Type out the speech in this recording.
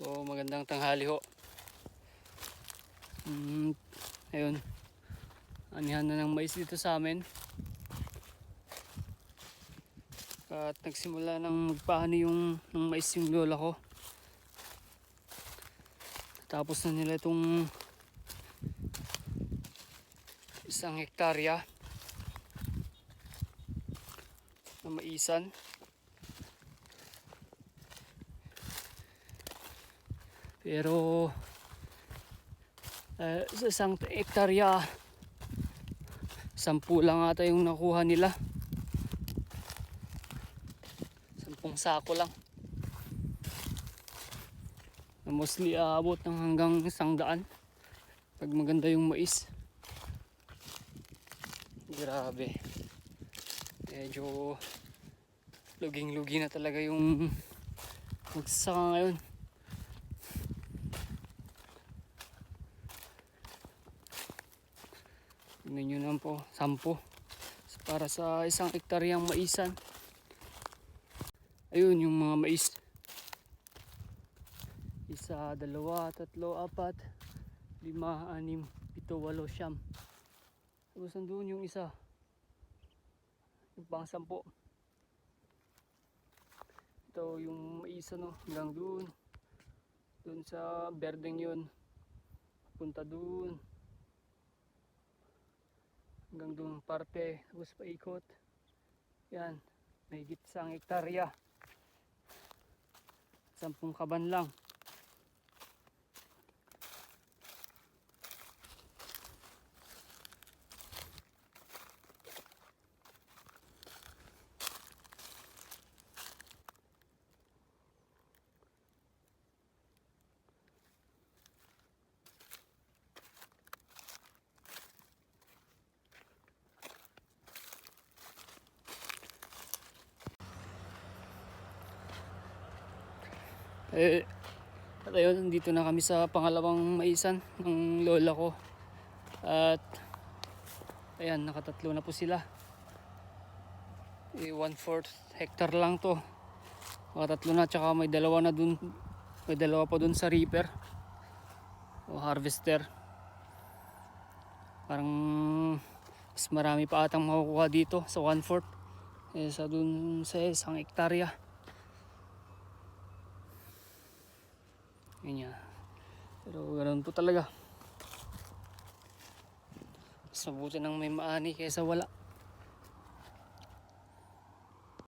So magandang tanghali ho. Mm, ayun. Anihan na ng mais dito sa amin. At nagsimula ng magpaani yung ng mais yung lola ko. Tapos na nila itong isang hektarya na maisan. Pero eh, sa isang hektarya, sampu lang ata yung nakuha nila. Sampung sako lang. Na Mostly aabot ng hanggang isang daan. Pag maganda yung mais. Grabe. Medyo luging-lugi na talaga yung magsasaka ngayon. Tingnan nyo naman po, sampo. Para sa isang hektaryang maisan. Ayun yung mga mais. Isa, dalawa, tatlo, apat, lima, anim, pito, walo, siyam. Tapos nandun yung isa. Yung pang sampo. Ito yung mais no, hanggang dun. Dun sa berdeng yun. Punta dun hanggang doon parte tapos paikot yan may isang hektarya sampung kaban lang Eh, at ayun, nandito na kami sa pangalawang maisan ng lola ko. At, ayan, nakatatlo na po sila. Eh, one fourth hectare lang to. Nakatatlo na, tsaka may dalawa na dun. May dalawa pa dun sa reaper. O harvester. Parang, mas marami pa atang makukuha dito sa one fourth. Eh, sa dun sa isang hektarya. Ganyan. Pero ganoon po talaga. Mas mabuti nang may maani kaysa wala.